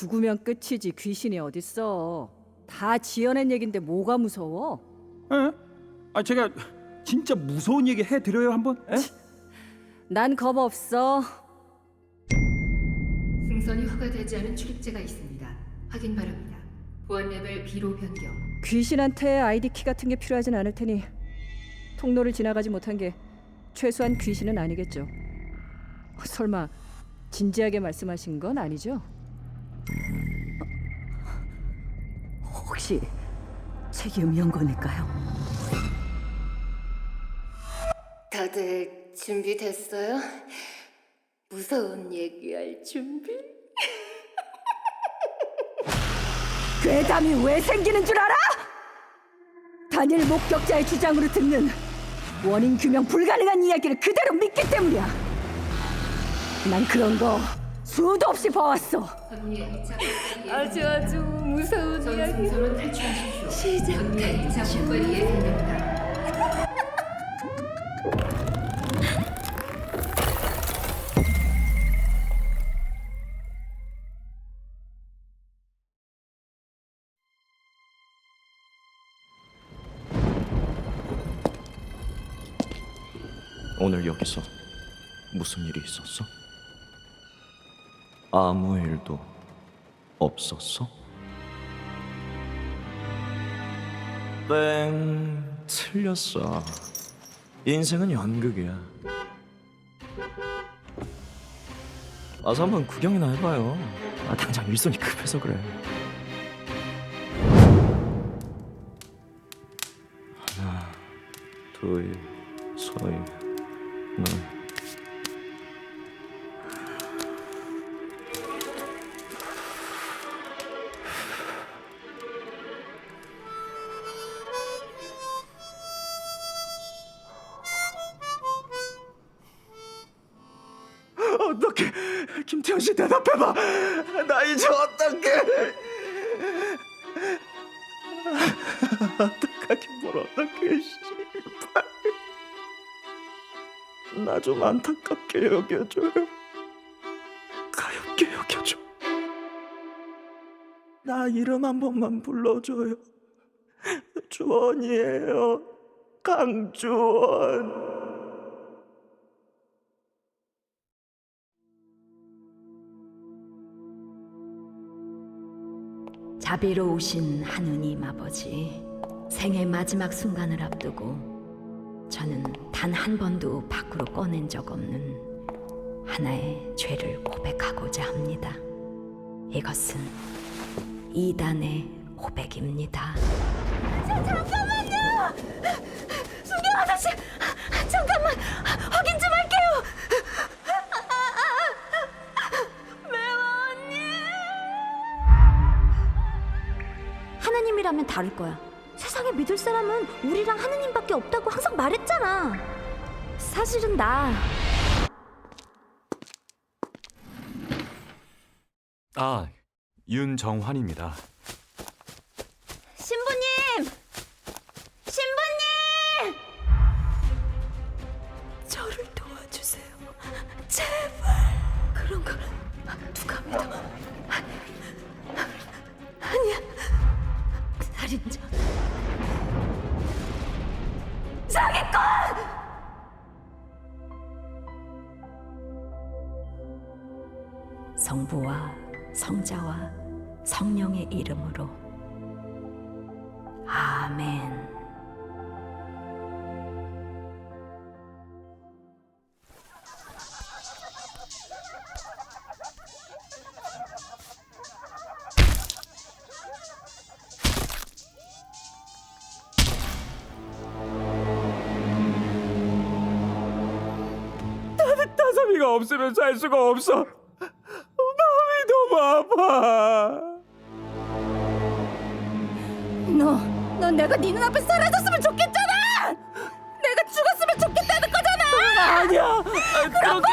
죽으면 끝이지 귀신이 어딨어. 다 지어낸 얘긴데 뭐가 무서워? 에? 아 제가 진짜 무서운 얘기 해드려요 한번? 에? 난 겁 없어. 승선이 허가되지 않은 출입제가 있습니다. 확인 바랍니다. 보안 레벨 B로 변경. 귀신한테 아이디 키 같은 게 필요하진 않을 테니 통로를 지나가지 못한 게 최소한 귀신은 아니겠죠. 어, 설마 진지하게 말씀하신 건 아니죠? 혹시 책임 연건일까요? 다들 준비됐어요? 무서운 얘기할 준비? 괴담이 왜 생기는 줄 알아? 단일 목격자의 주장으로 듣는 원인 규명 불가능한 이야기를 그대로 믿기 때문이야. 난 그런 거 수도 없이 봐왔어. 선미의 2차 아주 아주 무서운 이야기. 전 승선은 탈출하십시오. 시작. 선미의 2차 폭발이 예상됩니다. 오늘 여기서 무슨 일이 있었어? 아무 일도 없었어? 땡 틀렸어. 인생은 연극이야. 와서 한번 구경이나 해봐요. 아 당장 일손이 급해서 그래. 하나 둘 서이 너 어떻게 김태현 씨 대답해봐. 나 이제 어떡해. 어떡하긴 뭘 어떡해 씨발. 나 좀 안타깝게 여겨줘요 가엽게 여겨줘. 나 이름 한 번만 불러줘요. 주원이에요. 강주원 자비로우신 하느님 아버지, 생의 마지막 순간을 앞두고 저는 단 한 번도 밖으로 꺼낸 적 없는 하나의 죄를 고백하고자 합니다. 이것은 이단의 고백입니다. 잠깐만요! 수경 아저씨! 하나님이라면 다를 거야. 세상에 믿을 사람은 우리랑 하느님밖에 없다고 항상 말했잖아. 사실은 나 아, 윤정환입니다. 신부님! 성부와 성자와 성령의 이름으로 아멘. 없으면 살 수가 없어 아파 너, 넌 내가 네 눈앞에 사라졌으면 좋겠잖아. 내가 죽었으면 좋겠다는 거잖아. 아니야. 그렇게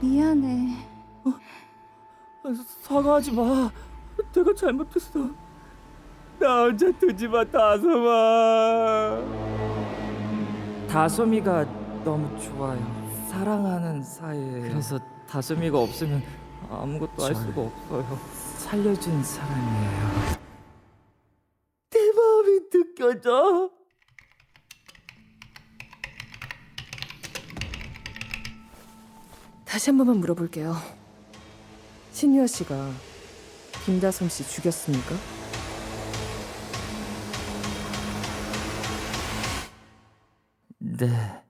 미안해. 사과하지 마. 내가 잘못했어. 나 혼자 두지 마 다솜아. 다솜이가 너무 좋아요 사랑하는 사이예요. 그래서 다솜이가 없으면 아무것도 할 절- 수가 없어요. 살려준 사람이에요. 내 마음이 느껴져. 다시 한 번만 물어볼게요. 신유아 씨가 김다솜 씨 죽였습니까? 네.